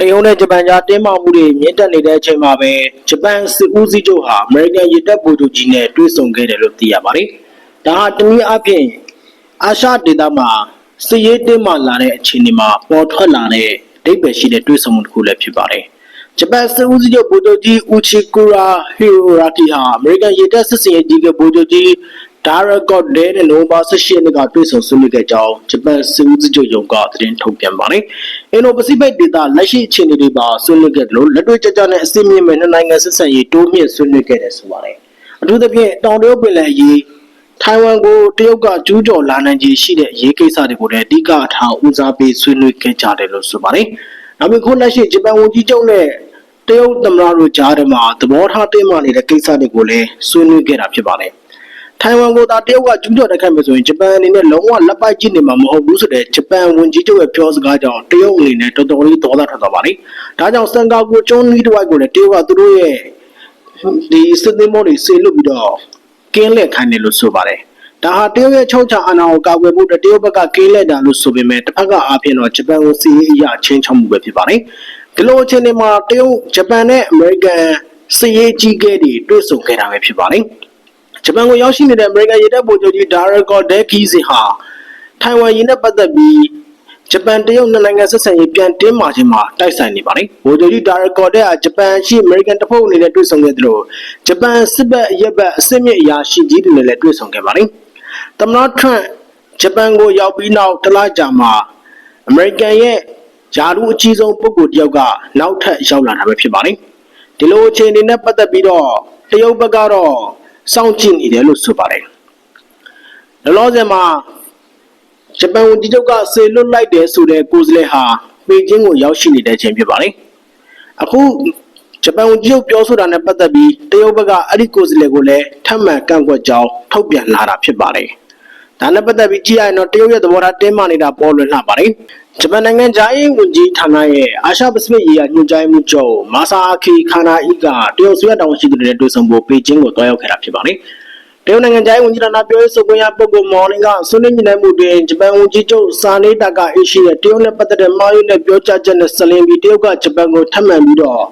တရုတ်နဲ့ဂျပန်ကြားတင်းမာမှုတွေမြင့်တက်နေတဲ့အချိန်မှာပဲဂျပန်စစ်ဦးစီးချုပ်ဟာအမေရိကန်ရေတပ်ဗိုလ်ချုပ်ကြီးနဲ့တွေ့ဆုံခဲ့တယ်လို့သိရပါတယ်။ဒါဟာတနည်းအားဖြင့်အာရှဒေသမှာစစ်ရေးတင်းမာလာတဲ့အခြေအနေမှာပေါ်ထွက်လာတဲ့အဓိပ္ပာယ်ရှိတဲ့တွေ့ဆုံမှုတစ်ခုလည်းဖြစ်ပါတယ်။ဂျပန်စစ်ဦးစီးချုပ်ဗိုလ်ချုပ်ကြီးဦးချီကူရာဟီရိုရာကီဟာအမေရိကန်ရေတပ်စစ်စင်ရေးကြီးကဗိုလ်ချုပ်ကြီး ဒါရကော့ဒဲနဲ့နိုဘာ18ရက်နေ့ကတွေ့ဆုံဆွေးနွေးခဲ့ကြောင်းဂျပန်စစ်ဦးစီးချုပ်ရုံးကသတင်းထုတ်ပြန်ပါတယ်။အင်ဒိုပစိဖိတ်ဒေသလက်ရှိအခြေအနေတွေပါဆွေးနွေးခဲ့တယ်လို့လက်တွေ့ကြကြနဲ့အစီအမံမဲ့နှစ်နိုင်ငံဆက်ဆံရေးတိုးမြင့်ဆွေးနွေးခဲ့တယ်ဆိုပါတယ်။အထူးသဖြင့်တောင်တရုတ်ပင်လယ်အရေးထိုင်ဝမ်ကိုတရုတ်ကကျူးကျော်လာနိုင်ခြေရှိတဲ့အရေးကိစ္စတွေကိုလည်းအဓိကထားဦးစားပေးဆွေးနွေးခဲ့ကြတယ်လို့ဆိုပါတယ်။နောက်ပြီးခုလက်ရှိဂျပန်ဝန်ကြီးချုပ်နဲ့တရုတ်သမ္မတတို့ကြားထဲမှာသဘောထားတင်းမာနေတဲ့ကိစ္စတွေကိုလည်းဆွေးနွေးခဲ့တာဖြစ်ပါတယ်။ ထိုင်ဝမ်ကိုသာတရုတ်ကကျူးကျော်တိုက်ခိုက်မယ်ဆိုရင်ဂျပန်အနေနဲ့လုံးဝလက်ပိုက်ကြည့်နေမှာမဟုတ်ဘူးဆိုတဲ့ဂျပန်ဝန်ကြီးချုပ်ရဲ့ပြောစကားကြောင့်တရုတ်အနေနဲ့တော်တော်လေးဒေါသထွက်သွားပါလိမ့်။ဒါကြောင့်စင်ကာပူကျွန်းကြီးတစ်ဝိုက်ကိုလည်းတရုတ်ကသူတို့ရဲ့ဒီစစ်သင်းမောတွေဆေလွတ်ပြီးတော့ကင်းလက်ခိုင်းတယ်လို့ဆိုပါတယ်။ဒါဟာတရုတ်ရဲ့ချုပ်ချာအာဏာကိုကာကွယ်ဖို့တရုတ်ဘက်ကကင်းလက်တာလို့ဆိုပေမဲ့တစ်ဖက်ကအားဖြင့်တော့ဂျပန်ကိုစီးရေးအရာချင်းချောက်မှုပဲဖြစ်ပါတယ်။ဒီလိုအခြေအနေမှာတရုတ်ဂျပန်နဲ့အမေရိကန်စီးရေးကြီးကဲတွေတွေ့ဆုံခဲ့တာပဲဖြစ်ပါတယ်။ ဂျပန်ကိုရောက်ရှိနေတဲ့အမေရိကန်ရေတပ်ဗိုလ်ချုပ်ကြီးဒါရက်ကော့ဒဲကီစီဟာထိုင်ဝမ်ရေနဲ့ပတ်သက်ပြီးဂျပန်တရုတ်နှစ်နိုင်ငံဆက်ဆံရေးပြန်တင်းမာခြင်းမှာတိုက်ဆိုင်နေပါတယ်။ဗိုလ်ချုပ်ကြီးဒါရက်ကော့ဒဲကဂျပန်ရှိအမေရိကန်တပ်ဖွဲ့အနေနဲ့တွေ့ဆုံခဲ့တယ်လို့ဂျပန်စစ်ဘက်အရက်ဘက်အစစ်မြစ်အရာရှိကြီးတွေနဲ့လည်းတွေ့ဆုံခဲ့ပါတယ်။သမ္မတထရန့်ဂျပန်ကိုရောက်ပြီးနောက်တလကြာမှာအမေရိကန်ရဲ့ယာရုအကြီးဆုံးပုဂ္ဂိုလ်တယောက်ကနောက်ထပ်ရောက်လာတာပဲဖြစ်ပါတယ်။ဒီလိုအခြေအနေနဲ့ပတ်သက်ပြီးတော့တရုတ်ဘက်ကတော့ စောင့်ကြည့်နေတယ်လို့ဆိုပါတယ်။လောလောဆယ်မှာဂျပန်ဝန်ကြီးချုပ်ကဆေလွတ်လိုက်တယ်ဆိုတဲ့ကိုယ်စားလှယ်ဟာပေကျင်းကိုရောက်ရှိနေတဲ့အချိန်ဖြစ်ပါတယ်။အခုဂျပန်ဝန်ကြီးချုပ်ပြောဆိုတာနဲ့ပတ်သက်ပြီးတရုတ်ဘက်ကအဲ့ဒီကိုယ်စားလှယ်ကိုလည်းထပ်မံကန့်ကွက်ကြောင်းထုတ်ပြန်လာတာဖြစ်ပါတယ်။ ဒါနဲ့ပတ်သက်ပြီးကြည့်ရရင်တော့တရုတ်ရဲ့သဘောထားတင်းမာနေတာပေါ်လွင်လာပါတယ်။ဂျပန်နိုင်ငံဂျာအင်းဝန်ကြီးဌာနရဲ့အာရှပစိဖိတ်ရေးရာညွှန်ကြားမှုချုပ်မာဆာအာခီခါနာအီကတရုတ်ဆွေးတောင်ရှိသူတွေနဲ့တွေ့ဆုံဖို့ပေကျင်းကိုတွားရောက်ခဲ့တာဖြစ်ပါတယ်။တရုတ်နိုင်ငံသားဝန်ကြီးဌာနပြောရေးဆိုခွင့်ရပုဂ္ဂိုလ်မော်နင်ကဆွေးနွေးညှိနှိုင်းမှုတွင်ဂျပန်ဝန်ကြီးချုပ်စာနေတာကအရှိရဲ့တရုတ်နဲ့ပတ်သက်တဲ့မှားယွင်းတဲ့ပြောကြားချက်နဲ့ဆက်လင်းပြီးတရုတ်ကဂျပန်ကိုထပ်မံပြီးတော့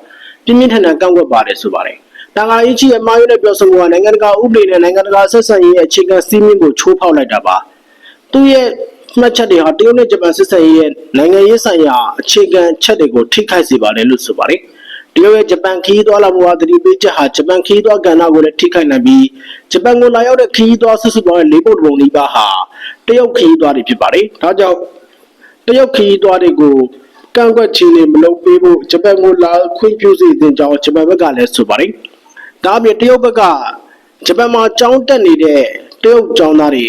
ပြင်းပြင်းထန်ထန်ကန့်ကွက်ပါတယ်ဆိုပါတယ်။ တန်ခါအရှိရဲ့မှားယွင်းတဲ့ပြောဆိုမှုကနိုင်ငံတကာဥပဒေနဲ့နိုင်ငံတကာဆက်ဆံရေးရဲ့အခြေခံစည်းမျဉ်းကိုချိုးဖောက်လိုက်တာပါ။သူရဲ့မှတ်ချက်တွေဟာတရုတ်နဲ့ဂျပန်ဆက်ဆံရေးရဲ့နိုင်ငံရေးဆိုင်ရာအခြေခံချက်တွေကိုထိခိုက်စေပါတယ်လို့ဆိုပါတယ်။တရုတ်ရဲ့ဂျပန်ခီးသွားလာမှုဟာတတိပေးချက်ဟာဂျပန်ခီးသွားကဏ္ဍကိုလည်းထိခိုက်နိုင်ပြီးဂျပန်ကိုလာရောက်တဲ့ခီးသွားဆွဆွသွားတဲ့လေးပုတ်ပုံလေးပါဟာတရုတ်ခီးသွားတွေဖြစ်ပါတယ်။ဒါကြောင့်တရုတ်ခီးသွားတွေကိုကန့်ကွက်ချီနေမလုပ်ပေးဖို့ဂျပန်ကိုလာခွင့်ပြုစေတဲ့ကြောင်းဂျပန်ဘက်ကလည်းဆိုပါတယ်။ ဒါအပြင်တရုတ်ဘက်ကဂျပန်မှာကြောင်းတက်နေတဲ့တရုတ်ကျောင်းသားတွေ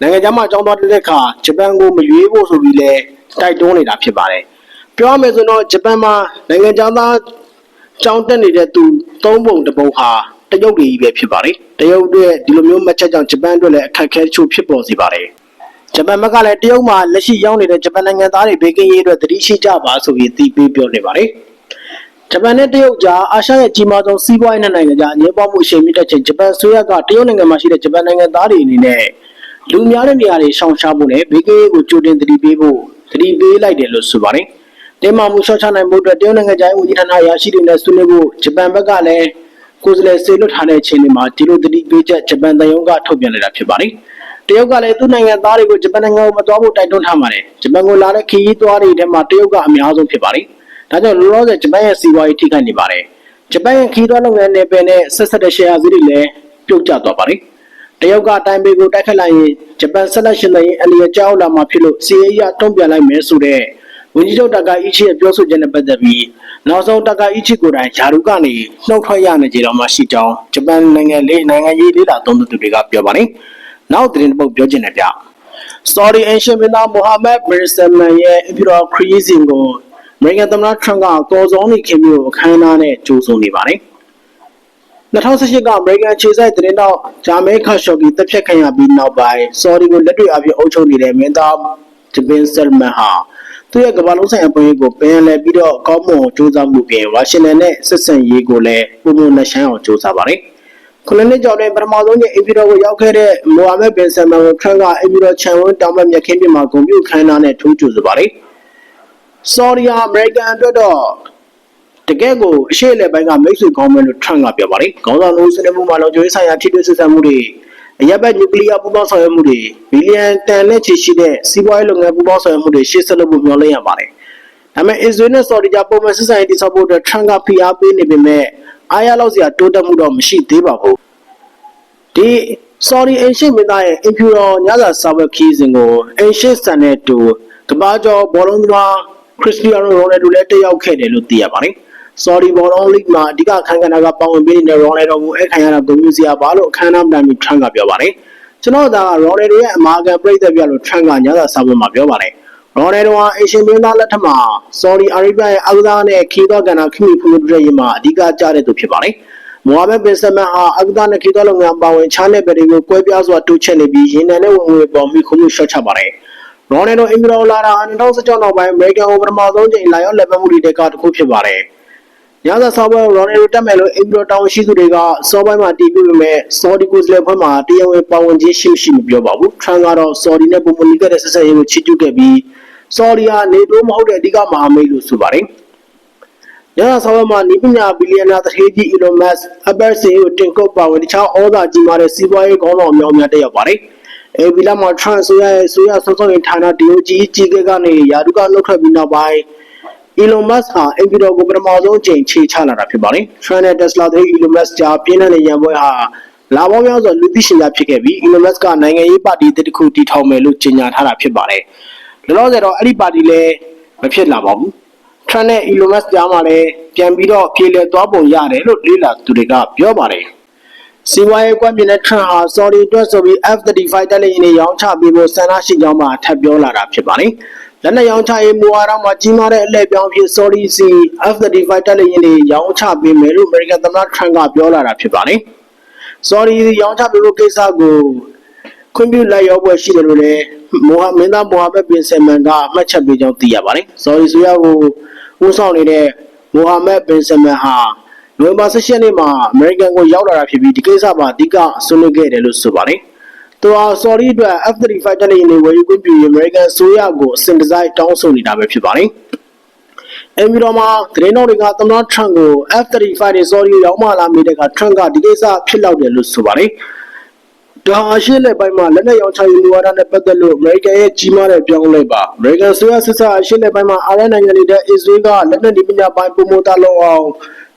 နိုင်ငံခြားမှာကျောင်းသားတဲ့အခါဂျပန်ကိုမရွေးဖို့ဆိုပြီးလဲတိုက်တွန်းနေတာဖြစ်ပါတယ်။ပြောရမယ်ဆိုတော့ဂျပန်မှာနိုင်ငံခြားသားကြောင်းတက်နေတဲ့သူသုံးပုံတစ်ပုံဟာတရုတ်တွေကြီးပဲဖြစ်ပါတယ်။တရုတ်အတွက်ဒီလိုမျိုးမှတ်ချက်ကြောင့်ဂျပန်အတွက်လည်းအခက်အခဲတချို့ဖြစ်ပေါ်စေပါတယ်။ဂျပန်ဘက်ကလည်းတရုတ်မှာလက်ရှိရောက်နေတဲ့ဂျပန်နိုင်ငံသားတွေဘေးကင်းရေးအတွက်တတိရှိကြပါဆိုပြီးအသိပေးပြောနေပါတယ်။ ဂျပန်နဲ့တရုတ်ကြားအာရှရဲ့ကြီးမားဆုံးစီးပွားရေးနိုင်ငံကြားအငြင်းပွားမှုအရှိန်မြင့်တဲ့ချိန်ဂျပန်ဆိုရကတရုတ်နိုင်ငံမှာရှိတဲ့ဂျပန်နိုင်ငံသားတွေအနေနဲ့လူများတဲ့နေရာတွေရှောင်ရှားဖို့နဲ့ဘေးကင်းရေးကိုကြိုတင်သတိပေးဖို့သတိပေးလိုက်တယ်လို့ဆိုပါတယ်။တင်းမာမှုရှော့ချနိုင်မှုအတွက်တရုတ်နိုင်ငံသားဝန်ကြီးဌာနရရှိတွေနဲ့ဆွေးနွေးဖို့ဂျပန်ဘက်ကလည်းကိုယ်စားလှယ်စေလွှတ်ထားတဲ့အချိန်တွေမှာဒီလိုသတိပေးချက်ဂျပန်တရုံးကထုတ်ပြန်လိုက်တာဖြစ်ပါတယ်။တရုတ်ကလည်းသူ့နိုင်ငံသားတွေကိုဂျပန်နိုင်ငံကိုမသွားဖို့တိုက်တွန်းထားပါတယ်။ဂျပန်ကိုလာတဲ့ခရီးသွားတွေထဲမှာတရုတ်ကအများဆုံးဖြစ်ပါတယ်။ ဒါကြောင့်လောလောဆယ်ဂျပန်ရဲ့စီးပွားရေးထိခိုက်နေပါတယ်။ဂျပန်ရဲ့ခရီးသွားလုပ်ငန်းနယ်ပယ်နဲ့ဆက်ဆက်တဲ့ share ဈေးတွေလည်းပြုတ်ကျသွားပါတယ်။တရုတ်ကတိုင်ပေကိုတိုက်ခတ်လိုက်ရင်ဂျပန်ဆက်လက်ရှင်တဲ့အန်လီယာကြောက်လာမှာဖြစ်လို့စီးရေးရတုံ့ပြန်လိုက်မယ်ဆိုတဲ့ဝန်ကြီးချုပ်တာကာအီချီရဲ့ပြောဆိုချက်နဲ့ပတ်သက်ပြီးနောက်ဆုံးတာကာအီချီကိုယ်တိုင်ယာရုကနေနှုတ်ထွက်ရနေကြတော့မှရှိကြောင်းဂျပန်နိုင်ငံလေးနိုင်ငံရေးလေးလာသုံးသပ်သူတွေကပြောပါတယ်။နောက်သတင်းတစ်ပုဒ်ပြောချင်တယ်ဗျ။ Saudi Ancient မင်းသား Mohammed bin Salman ရဲ့အပြည်တော်ခရီးစဉ်ကို အမေရိကန်သမ္မတထရန့်ကကော်စောင်းနေခင်မျိုးအခမ်းအနားနဲ့ကြိုဆိုနေပါတယ်။2018ကအမေရိကန်ခြေစိုက်သတင်းတော့ဂျာမဲခါရှော်ကီတပ်ဖြတ်ခံရပြီးနောက်ပိုင်းဆော်ဒီကိုလက်တွေ့အပြည့်အုပ်ချုပ်နေတဲ့မင်းသားဂျပင်ဆယ်မန်ဟာသူ့ရဲ့ကမ္ဘာလုံးဆိုင်ရာပွဲကိုပြန်လည်ပြီးတော့ကောင်းမွန်စူးစမ်းမှုပြင်ဝါရှင်တန်နဲ့ဆက်ဆံရေးကိုလည်းပုံမှန်နဲ့ရှမ်းအောင်စူးစမ်းပါတယ်ခုနှစ်ကျော်တွင်ပထမဆုံးကျအင်ပီတော်ကိုရောက်ခဲ့တဲ့မိုဟာမက်ဘင်ဆယ်မန်ကိုခန့်ကအင်ပီတော်ချန်ဝန်းတောင်ဘက်မြက်ခင်းပြင်မှာဂုဏ်ပြုခမ်းနားနဲ့ထိုးကြိုဆိုပါတယ် ဆော်ဒီယာအမေရိကန်အတွက်တော့တကယ်ကိုအရှိအလေပိုင်းကမိတ်ဆွေကောင်းမယ်လို့ထရန့်ကပြောပါတယ်ခေါင်းဆောင်လို့စနေမှုမှာလုံခြုံရေးဆိုင်ရာထိတွေ့ဆက်ဆံမှုတွေအရက်ဘက်နျူကလ িয়ার ပူးပေါင်းဆောင်ရွက်မှုတွေဘီလီယံတန်နဲ့ချီရှိတဲ့စီးပွားရေးလုပ်ငန်းပူးပေါင်းဆောင်ရွက်မှုတွေရှေ့ဆက်လုပ်ဖို့မျှော်လင့်ရပါတယ်ဒါပေမဲ့အစ္စရေးနဲ့ဆော်ဒီကြားပုံမှန်ဆက်ဆံရေးတည်ဆောက်ဖို့အတွက်ထရန့်ကဖိအားပေးနေပေမဲ့အားရလောက်စရာတိုးတက်မှုတော့မရှိသေးပါဘူးဒီ Saudi အင်ရှစ်မင်းသားရဲ့အင်ဖြူတော်ညစာစာဝတ်ခီးစဉ်ကိုအင်ရှစ်ဆန်တဲ့တူကဘာကျော်ဘောလုံးသမား ခရစ္စတီယာနိုရိုနယ်ဒိုလည်းတက်ရောက်ခဲ့တယ်လို့သိရပါတယ်။ Saudi ဘောလုံးလိဂ်မှာအဓိကအခမ်းအနားကပါဝင်ပေးနေတဲ့ရိုနယ်ဒိုကိုအခမ်းအနားကိုမြူစရာပါလို့အခမ်းအနားတိုင်ပြီးထရန့်ကပြောပါတယ်။ကျွန်တော်ဒါကရိုနယ်ဒိုရဲ့အမာခံပြိသက်ပြလို့ထရန့်ကညစာစာဝတ်မှာပြောပါတယ်။ရိုနယ်ဒိုဟာအရှင်မင်းသားလက်ထက်မှာ Saudi Arabia ရဲ့အကစားနဲ့ခီးသောကဏ္ဍခိမိဖူးတဲ့ရေးမှာအဓိကကြားတဲ့သူဖြစ်ပါတယ်။မိုဟာမက်ဘင်ဆမန်ဟာအကဒါနဲ့ခီတော်လုံငန်းပါဝင်ချားတဲ့ဘယ်တွေကိုကွဲပြားစွာတိုးချက်နေပြီးရင်နံနဲ့ဝင်ဝင်ပေါ်မိခုမှုရှော့ချပါတယ်။ ရော်နယ်ဒိုအင်ဂရောလာတာ2016နောက်ပိုင်းအမေရိကန်ကိုပထမဆုံးချိန်လာရောက်လက်ပတ်မှုတွေတကတစ်ခုဖြစ်ပါတယ်။ညစာဆောင်းပွဲရော်နယ်ဒိုတက်မယ်လို့အင်ဂရောတောင်ရှိသူတွေကစောပိုင်းမှာတီးပြပေမဲ့ဆော်ဒီကိုစလက်ဖွဲ့မှာတရားဝင်ပါဝင်ခြင်းရှိမရှိမပြောပါဘူး။ထရန်ကတော့ဆော်ဒီနဲ့ပုံမနီကတဲ့ဆက်ဆက်ရေးကိုချီးကျူးခဲ့ပြီးဆော်ဒီဟာနေတိုးမဟုတ်တဲ့အဓိကမဟာမိတ်လို့ဆိုပါတယ်။ရဟဆောင်ရမှာနိပညာဘီလီယံနာတထေးကြီး Elon Musk, Apple CEO Tim Cook ပါဝင်တခြားဩဇာကြီးမားတဲ့စီးပွားရေးခေါင်းဆောင်အများအများတက်ရောက်ပါတယ်။ အေဗီလာမှာ Trump ဆိုရရဲ့ဆိုရဆောက်ဆောက်ရေးဌာန DOG ကြီးကဲကနေယာဒုကနှုတ်ထွက်ပြီးနောက်ပိုင်း Elon Musk ဟာအင်ဗီတော်ကိုပထမဆုံးချိန်ခြေချလာတာဖြစ်ပါတယ်။ Trump နဲ့ Tesla တဲ့ Elon Musk ကြားပြင်းထန်တဲ့ရန်ပွဲဟာလာပေါင်းများစွာလူသိရှင်ကြားဖြစ်ခဲ့ပြီး Elon Musk ကနိုင်ငံရေးပါတီတစ်ခုတည်ထောင်မယ်လို့ကြေညာထားတာဖြစ်ပါတယ်။လောလောဆယ်တော့အဲ့ဒီပါတီလည်းမဖြစ်လာပါဘူး။ Trump နဲ့ Elon Musk ကြားမှာလည်းပြန်ပြီးတော့ပြေလည်သွားပုံရတယ်လို့လေးလာသူတွေကပြောပါတယ်။ စီဝါရေးကွက်မြင်တဲ့ Trump ဟာ Saudi အတွက်ဆိုပြီး F-35 တက်လေယာဉ်တွေရောင်းချပေးဖို့ဆန္ဒရှိကြောင်းမှထပ်ပြောလာတာဖြစ်ပါတယ်။လက်နက်ရောင်းချရေးမူဝါဒမှာကြီးမားတဲ့အလှည့်ပြောင်းဖြစ် Saudi စီ F-35 တက်လေယာဉ်တွေရောင်းချပေးမယ်လို့ American သမ္မတ Trump ကပြောလာတာဖြစ်ပါတယ်။ Saudi ရောင်းချပေးဖို့ကိစ္စကိုခွင့်ပြုလိုက်ရောပွဲရှိတယ်လို့လည်းမိုဟာမင်းသားမိုဟာမက်ဘင်ဆယ်မန်ကမှတ်ချက်ပေးကြောင်းသိရပါတယ်။ Saudi ဆိုရကိုဦးဆောင်နေတဲ့မိုဟာမက်ဘင်ဆယ်မန်ဟာ နိုဝင်ဘာ16ရက်နေ့မှာအမေရိကန်ကိုရောက်လာတာဖြစ်ပြီးဒီကိစ္စမှာအဓိကဆွေးနွေးခဲ့တယ်လို့ဆိုပါတယ်။သူဟာ Saudi အတွက် F-35 တက်လေယာဉ်တွေဝယ်ယူခွင့်ပြုရေးအမေရိကန်ဆိုရကိုအစဉ်တစိုက်တောင်းဆိုနေတာပဲဖြစ်ပါတယ်။အင်ဗီတော်မှာသတင်းတော်တွေကသမ္မတထရန့်ကို F-35 တွေ Saudi ရောက်မှလာမိတဲ့အခါထရန့်ကဒီကိစ္စဖြစ်လောက်တယ်လို့ဆိုပါတယ်။ဒါဟာရှင်းလက်ပိုင်းမှာလက်နက်ရောင်းချရေးမူဝါဒနဲ့ပတ်သက်လို့အမေရိကန်ရဲ့ကြီးမားတဲ့ပြောင်းလဲပါအမေရိကန်ဆိုရစစ်စာရှင်းလက်ပိုင်းမှာအာရနိုင်ငံတွေတဲ့အစ္စရေးကလက်နက်ဒီပညာပိုင်းပုံမတာလုံအောင်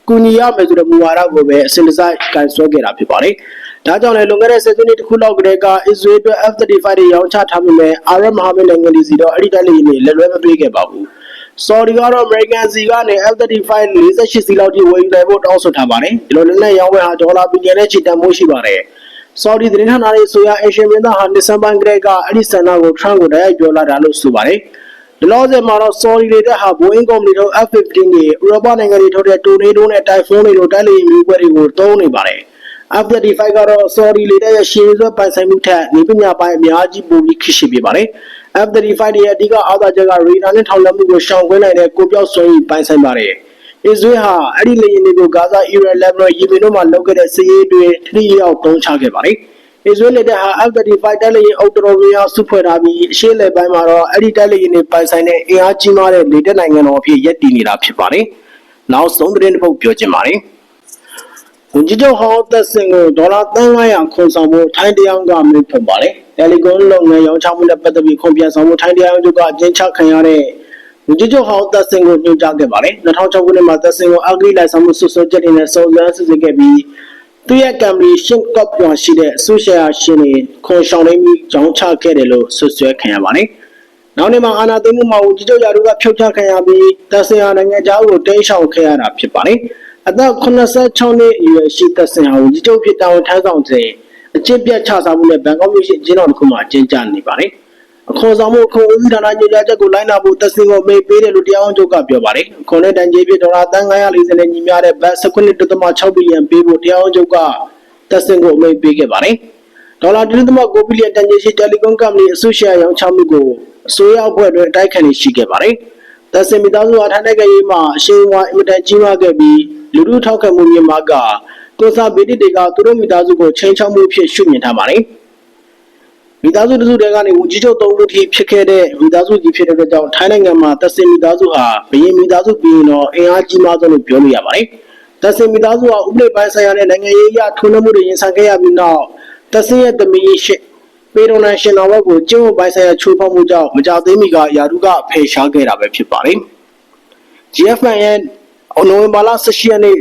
ကူညီရမယ်ဆိုတဲ့မူဝါဒကိုပဲအစဉ်တစိုက်ကန်ဆွဲခဲ့တာဖြစ်ပါတယ်။ဒါကြောင့်လည်းလွန်ခဲ့တဲ့ဆယ်စုနှစ်တစ်ခုလောက်ကတည်းကအစ္စရေးအတွက် F-35 တွေရောင်းချထားပေမဲ့အာရမဟာမိတ်နိုင်ငံတွေစီတော့အဲ့ဒီတက်လေယာဉ်တွေလက်လွဲမပေးခဲ့ပါဘူး။ဆော်ဒီကတော့ American စီကနေ F-35 48စီလောက်ထိဝယ်ယူနိုင်ဖို့တောင်းဆိုထားပါတယ်။ဒီလိုလက်နက်ရောင်းဝယ်ဟာဒေါ်လာဘီလီယံနဲ့ချီတန်ဖိုးရှိပါတယ်။ဆော်ဒီသတင်းဌာနတွေဆိုရအရှင်မင်းသားဟာနှစ်ဆန်ပိုင်းကလေးကအဲ့ဒီဆန္ဒကိုထရန့်ကိုတိုက်ရိုက်ပြောလာတာလို့ဆိုပါတယ်။ ဒီလောဆယ်မှာတော့ Saudi တွေတက်ဟာ Boeing ကုမ္ပဏီတို့ F-15 တွေဥရောပနိုင်ငံတွေထုတ်တဲ့ Tornado နဲ့ Typhoon တွေလိုတိုက်လေယာဉ်မျိုးပွဲတွေကိုသုံးနေပါတယ်။ F-35 ကတော့ Saudi လေတပ်ရဲ့ရှင်းစွဲပိုင်ဆိုင်မှုထက်နေပညာပိုင်းအများကြီးပိုပြီးခိရှိပြပါတယ်။ F-35 တွေရဲ့အဓိကအားသာချက်ကရေဒါနဲ့ထောင်လက်မှုကိုရှောင်ကွင်းနိုင်တဲ့ကိုပြောက်စွမ်းရည်ပိုင်ဆိုင်ပါတယ်။အစ္စရေးဟာအဲ့ဒီလေယာဉ်တွေကိုဂါဇာ၊အီရန်၊လက်ဘနွန်၊ယီမင်တို့မှာလုပ်ခဲ့တဲ့စစ်ရေးတွေထိရောက်သုံးချခဲ့ပါတယ်။ အစ္စရေးလေတပ်ဟာ F-35 တိုက်လေယာဉ်အုပ်တော်တော်များများစုဖွဲ့ထားပြီးအရှေ့လယ်ပိုင်းမှာတော့အဲ့ဒီတိုက်လေယာဉ်တွေပိုင်ဆိုင်တဲ့အင်အားကြီးမားတဲ့လေတပ်နိုင်ငံတော်အဖြစ်ရည်တည်နေတာဖြစ်ပါတယ်။နောက်ဆုံးသတင်းတစ်ပုဒ်ပြောချင်ပါတယ်။ဝန်ကြီးချုပ်ဟောင်းသက်စင်ကိုဒေါ်လာ300ခွန်ဆောင်ဖို့ထိုင်းတရားကမင်းဖွင့်ပါတယ်။တယ်လီကွန်လုပ်ငန်းရောင်းချမှုနဲ့ပတ်သက်ပြီးခွန်ပြန်ဆောင်ဖို့ထိုင်းတရားချုပ်ကအကျဉ်းချခံရတဲ့ဝန်ကြီးချုပ်ဟောင်းသက်စင်ကိုညွှန်ကြားခဲ့ပါတယ်။2006ခုနှစ်မှာသက်စင်ကိုအဂရိလိုက်ဆောင်မှုဆွဆွချက်တွေနဲ့စုံစမ်းစစ်ဆေးခဲ့ပြီး သူရဲ့ကံပီရှင်းကော့ပြောင်ရှိတဲ့အဆုရှယ်ယာရှင်တွေခွန်ဆောင်နေပြီးကြောင်းချခဲ့တယ်လို့ဆွဆွဲခံရပါတယ်။နောက်နေ့မှာအာနာသိမှုမှာဝန်ကြီးချုပ်ရာထူးကဖြုတ်ချခံရပြီးသက်စင်ဟာနိုင်ငံသားကိုတိမ်းရှောင်ခဲ့ရတာဖြစ်ပါတယ်။အသက်86နှစ်အရွယ်ရှိသက်စင်ဟာဝန်ကြီးချုပ်ဖြစ်တာဝန်ထမ်းဆောင်စဉ်အကျင့်ပြတ်ချစားမှုနဲ့ဘန်ကောက်မြို့ရှိအကျဉ်းတော်တစ်ခုမှာအကျဉ်းချနေပါတယ်။ အခွန်ဆောင်မှုအခွန်ဦးစီးဌာနညွှန်ကြားချက်ကိုလိုက်နာဖို့သက်စင်ကိုမေးပေးတယ်လို့တရားဝန်ချုပ်ကပြောပါတယ်။အခွန်နဲ့တန်ကြေးဖြစ်ဒေါ်လာ340နဲ့ညီမျှတဲ့ဘတ်19.6ဘီလီယံပေးဖို့တရားဝန်ချုပ်ကသက်စင်ကိုအမိန့်ပေးခဲ့ပါတယ်။ဒေါ်လာ1.9ဘီလီယံတန်ကြေးရှိတယ်လီကွန်ကုမ္ပဏီအစုရှယ်ယာရောင်းချမှုကိုအစိုးရအဖွဲ့တွင်တိုက်ခတ်နေရှိခဲ့ပါတယ်။သက်စင်မိသားစုဟာထိုင်းနိုင်ငံရေးမှာအရှိန်အဝါအင်မတန်ကြီးမားခဲ့ပြီးလူထုထောက်ခံမှုမြင့်မားကကိုစာဗီတီတွေကသူတို့မိသားစုကိုချိန်ချောက်မှုဖြစ်ရှုမြင်ထားပါတယ်။ မိသားစုတစ်စုတည်းကနေဝန်ကြီးချုပ်သုံးဦးထိဖြစ်ခဲ့တဲ့မိသားစုကြီးဖြစ်တဲ့အတွက်ကြောင့်ထိုင်းနိုင်ငံမှာသက်စင်မိသားစုဟာဘရင်မိသားစုပြီးရင်တော့အင်အားကြီးမားဆုံးလို့ပြောလို့ရပါတယ်။သက်စင်မိသားစုဟာဥပဒေပိုင်းဆိုင်ရာနဲ့နိုင်ငံရေးအရထုံးနှံမှုတွေရင်ဆိုင်ခဲ့ရပြီးနောက်သက်စင်ရဲ့သမီးရှိပေရိုနန်ရှင်တော်ဘက်ကိုကျင့်ဝတ်ပိုင်းဆိုင်ရာချိုးဖောက်မှုကြောင့်မကြသေးမီကယာရုကဖယ်ရှားခဲ့တာပဲဖြစ်ပါတယ်။ GFN ရဲ့နိုဝင်ဘာလ18ရက်နေ့